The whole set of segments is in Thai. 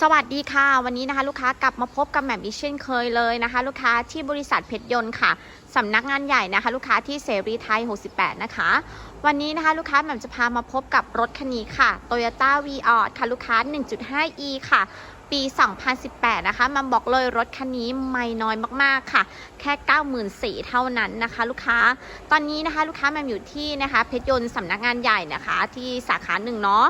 สวัสดีค่ะวันนี้นะคะลูกค้ากลับมาพบกับแหม่มอีเช่นเคยเลยนะคะ ลูกค้าที่บริษัทเพชรยนต์ค่ะสำนักงานใหญ่นะคะ ลูกค้าที่เสรีไทย 68 นะคะ วันนี้นะคะลูกค้าแหม่มจะพามาพบกับรถคันนี้ค่ะ Toyota v ีออค่ะลูกค้า 1.5e ค่ะ ปี 2018 นะคะ มันบอกเลยรถคันนี้ไม่น้อยมากๆค่ะ แค่ 94,000เท่านั้นนะคะ ลูกค้า ตอนนี้นะคะลูกค้ามัมอยู่ที่นะคะเพชรยนต์สำนักงานใหญ่นะคะ ที่สาขาหนึ่งเนาะ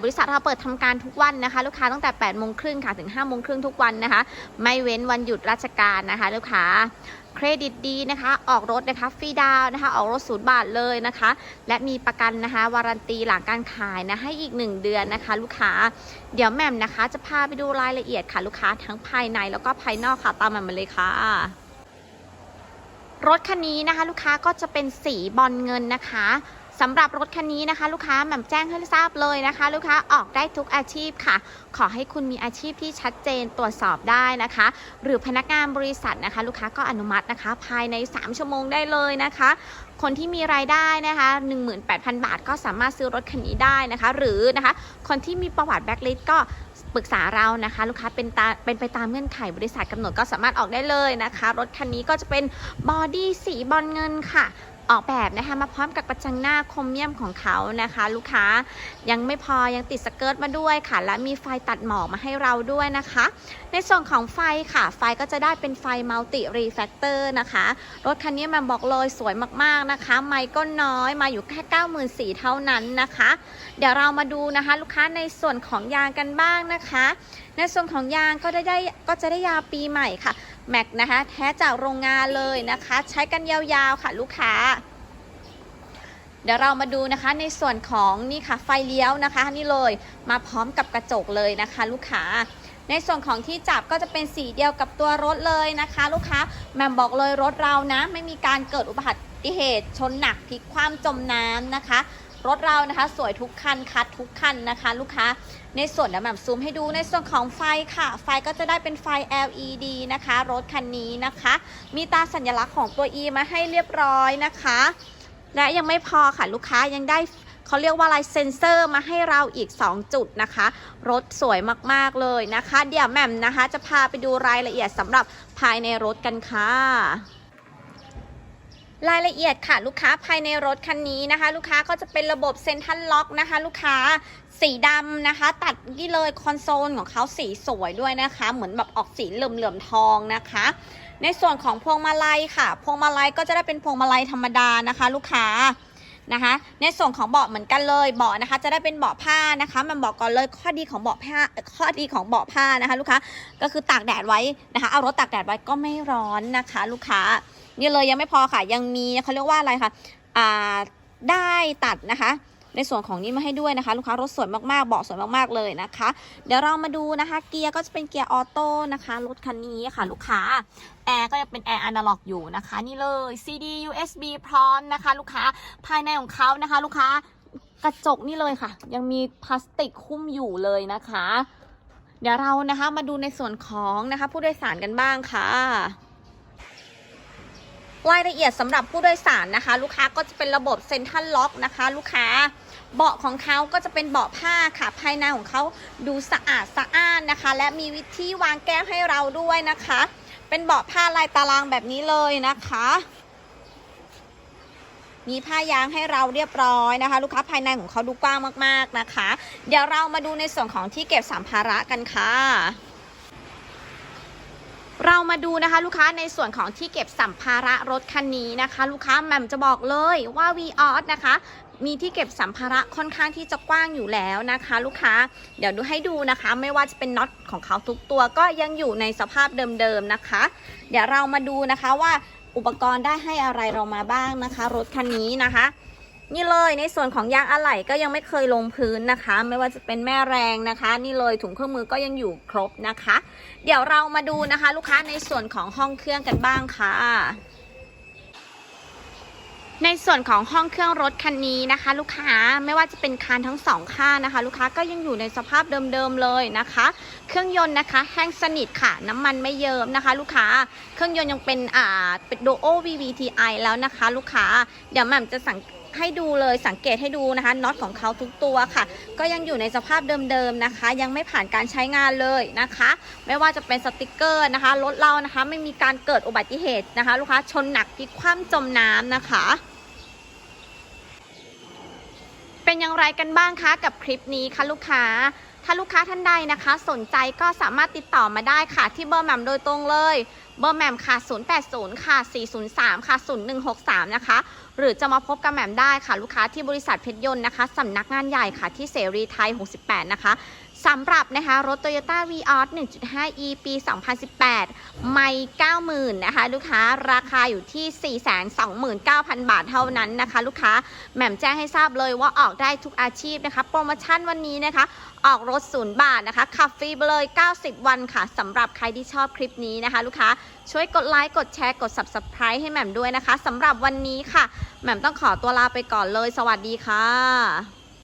บริษัทเราเปิดทำการทุกวันนะคะ ลูกค้าตั้งแต่8โมงครึ่งค่ะถึง5โมงครึ่งทุกวันนะคะ ไม่เว้นวันหยุดราชการนะคะ ลูกค้า เครดิตดีนะคะ ออกรถนะคะฟรีดาวนะคะ ออกรถศูนย์บาทเลยนะคะ และมีประกันนะคะ วารันตีหลังการขายนะให้อีก 1 เดือนนะคะ ลูกค้า เดี๋ยวแหม่มนะคะ จะพาไปดูรายละเอียดค่ะลูกค้าทั้งภายในแล้วก็ภายนอกค่ะตามแหม่มมาเลยค่ะรถคันนี้นะคะ ลูกค้าก็จะเป็นสีบอลเงินนะคะ สำหรับรถคันนี้นะคะ ลูกค้าแหม่มแจ้งให้ทราบเลยนะคะ ลูกค้าออกได้ทุกอาชีพค่ะ ขอให้คุณมีอาชีพที่ชัดเจนตรวจสอบได้นะคะ หรือพนักงานบริษัทนะคะ ลูกค้าก็อนุมัตินะคะ ภายใน 3 ชั่วโมงได้เลยนะคะ คนที่มีรายได้นะคะ18,000 บาท ก็สามารถซื้อรถคันนี้ได้นะคะ หรือนะคะ คนที่มีประวัติแบ็คลิสก็ปรึกษาเรานะคะ ลูกค้าเป็นตาเป็นไปตามเงื่อนไขบริษัทกำหนดก็สามารถออกได้เลยนะคะ รถคันนี้ก็จะเป็นบอดี้สีบอลเงินค่ะ ออกแบบนะคะมาพร้อมกับกระจังหน้าคมเมี่ยมของเขานะคะ ลูกค้ายังไม่พอยังติดสเกิร์ตมาด้วยค่ะ และมีไฟตัดหมอกมาให้เราด้วยนะคะ ในส่วนของไฟค่ะ ไฟก็จะได้เป็นไฟมัลติรีแฟกเตอร์นะคะ รถคันนี้มันบอกเลยสวยมากๆนะคะ ไมค์ก็น้อยมาอยู่แค่ 94,000เท่านั้นนะคะ เดี๋ยวเรามาดูนะคะ ลูกค้าในส่วนของยางกันบ้างนะคะ ในส่วนของยางก็ได้ได้ก็จะได้ยาปีใหม่ค่ะ แม็กนะคะแท้จากโรงงานเลยนะคะ ใช้กันยาวๆค่ะลูกค้า เดี๋ยวเรามาดูนะคะในส่วนของนี่ค่ะไฟเลี้ยวนะคะ นี่เลยมาพร้อมกับกระจกเลยนะคะ ลูกค้า ในส่วนของที่จับก็จะเป็นสีเดียวกับตัวรถเลยนะคะ ลูกค้าแหมมบอกเลยรถเรานะ ไม่มีการเกิดอุบัติเหตุชนหนักพลิกคว่ำจมน้ำนะคะ รถเรานะคะ สวยทุกคันคัดทุกคันนะคะ ลูกค้าในส่วนเดี๋ยวแหม่มซูมให้ดูในส่วนของไฟค่ะ ไฟก็จะได้เป็นไฟ LED นะคะ รถคันนี้นะคะ มีตาสัญลักษณ์ของตัว E มาให้เรียบร้อยนะคะ และยังไม่พอค่ะลูกค้ายังได้เขาเรียกว่าอะไรเซนเซอร์มาให้เราอีก 2 จุดนะคะ รถสวยมากๆเลยนะคะ เดี๋ยวแหม่มนะคะ จะพาไปดูรายละเอียดสำหรับภายในรถกันค่ะ รายละเอียดค่ะ ลูกค้าภายในรถคันนี้นะคะ ลูกค้าก็จะเป็นระบบเซ็นทรัลล็อกนะคะ ลูกค้าสีดำนะคะ ตัดนี่เลยคอนโซลของเขาสีสวยด้วยนะคะ เหมือนแบบออกสีเหลื่อมๆทองนะคะ ในส่วนของพวงมาลัยค่ะ พวงมาลัยก็จะได้เป็นพวงมาลัยธรรมดานะคะ ลูกค้านะคะในส่วนของเบาะเหมือนกันเลยเบาะนะคะ จะได้เป็นเบาะผ้านะคะ มันบอกก่อนเลยข้อดีของเบาะผ้าข้อดีของเบาะผ้านะคะ ลูกค้าก็คือตากแดดไว้นะคะ เอารถตากแดดไว้ก็ไม่ร้อนนะคะ ลูกค้า นี่เลยยังไม่พอค่ะ ยังมีเขาเรียกว่าอะไรคะอ่าได้ตัดนะคะ ในส่วนของนี้มาให้ด้วยนะคะ ลูกค้ารถสวยมากๆเบาะสวยมากๆเลยนะคะ เดี๋ยวเรามาดูนะคะ เกียร์ก็จะเป็นเกียร์ออโต้นะคะรถคันนี้ค่ะ ลูกค้าแอร์ก็ยังเป็นแอร์อนาล็อกอยู่นะคะ นี่เลย CD USB พร้อมนะคะ ลูกค้าภายในของเขานะคะ ลูกค้ากระจกนี่เลยค่ะ ยังมีพลาสติกคุ้มอยู่เลยนะคะ เดี๋ยวเรานะคะมาดูในส่วนของนะคะ ผู้โดยสารกันบ้างค่ะ รายละเอียดสำหรับผู้โดยสารนะคะ ลูกค้าก็จะเป็นระบบเซ็นทรัลล็อกนะคะ ลูกค้าเบาะของเขาก็จะเป็นเบาะผ้าค่ะ ภายในของเขาดูสะอาดสะอ้านนะคะ และมีวิธีวางแก้วให้เราด้วยนะคะ เป็นเบาะผ้าลายตารางแบบนี้เลยนะคะ มีผ้ายางให้เราเรียบร้อยนะคะ ลูกค้าภายในของเขาดูกว้างมากๆนะคะ เดี๋ยวเรามาดูในส่วนของที่เก็บสัมภาระกันค่ะ เรามาดูนะคะลูกค้าในส่วนของที่เก็บสัมภาระรถคันนี้นะคะ ลูกค้าแหม่มจะบอกเลยว่า v ีออสนะคะมีที่เก็บสัมภาระค่อนข้างที่จะกว้างอยู่แล้วนะคะ ลูกค้า เดี๋ยวดูให้ดูนะคะ ไม่ว่าจะเป็นน็อตของเขาทุกตัวก็ยังอยู่ในสภาพเดิมๆนะคะ เดี๋ยวเรามาดูนะคะว่าอุปกรณ์ได้ให้อะไรเรามาบ้างนะคะ รถคันนี้นะคะ นี่เลยในส่วนของยางอะไหล่ก็ยังไม่เคยลงพื้นนะคะ ไม่ว่าจะเป็นแม่แรงนะคะ นี่เลยถุงเครื่องมือก็ยังอยู่ครบนะคะ เดี๋ยวเรามาดูนะคะ ลูกค้าในส่วนของห้องเครื่องกันบ้างค่ะในส่วนของห้องเครื่องรถคันนี้นะคะ ลูกค้าไม่ว่าจะเป็นคานทั้งสองข้างนะคะ ลูกค้าก็ยังอยู่ในสภาพเดิมๆเลยนะคะ เครื่องยนต์นะคะ แห้งสนิทค่ะ น้ำมันไม่เยิ้มนะคะ ลูกค้าเครื่องยนต์ยังเป็นอ่าเป็น Duo VVTi แล้วนะคะ ลูกค้าเดี๋ยวแม่มจะสัง ให้ดูเลยสังเกตให้ดูนะคะน็อตของเขาทุกตัวค่ะ ก็ยังอยู่ในสภาพเดิมๆนะคะ ยังไม่ผ่านการใช้งานเลยนะคะ ไม่ว่าจะเป็นสติกเกอร์นะคะรถเรานะคะ ไม่มีการเกิดอุบัติเหตุนะคะ ลูกค้าชนหนักพลิคว่ำจมน้ำนะคะ เป็นอย่างไรกันบ้างคะกับคลิปนี้คะลูกค้า ถ้าลูกค้าท่านใดนะคะ สนใจก็สามารถติดต่อมาได้ค่ะ ที่เบอร์แหม่มโดยตรงเลย เบอร์แหม่มค่ะ 080 ค่ะ 403 ค่ะ 0163 นะคะ หรือจะมาพบกับแหม่มได้ค่ะ ลูกค้าที่บริษัทเพชรยนต์นะคะสำนักงานใหญ่ค่ะที่เสรีไทย 68 นะคะ สำหรับนะคะรถ Toyota v ีออส 1.5e ปี 2018 ไม่ 90,000 นะคะ ลูกค้าราคาอยู่ที่ 429,000 บาทเท่านั้นนะคะ ลูกค้าแหม่มแจ้งให้ทราบเลยว่าออกได้ทุกอาชีพนะคะ โปรโมชั่นวันนี้นะคะ ออกรถศูนย์บาทนะคะขับฟรีไปเลย 90 วันค่ะสำหรับใครที่ชอบคลิปนี้นะคะ ลูกค้าช่วยกดไลค์กดแชร์กด Subscribe ให้แหม่มด้วยนะคะสำหรับวันนี้ค่ะแหม่มต้องขอตัวลาไปก่อนเลย สวัสดีค่ะ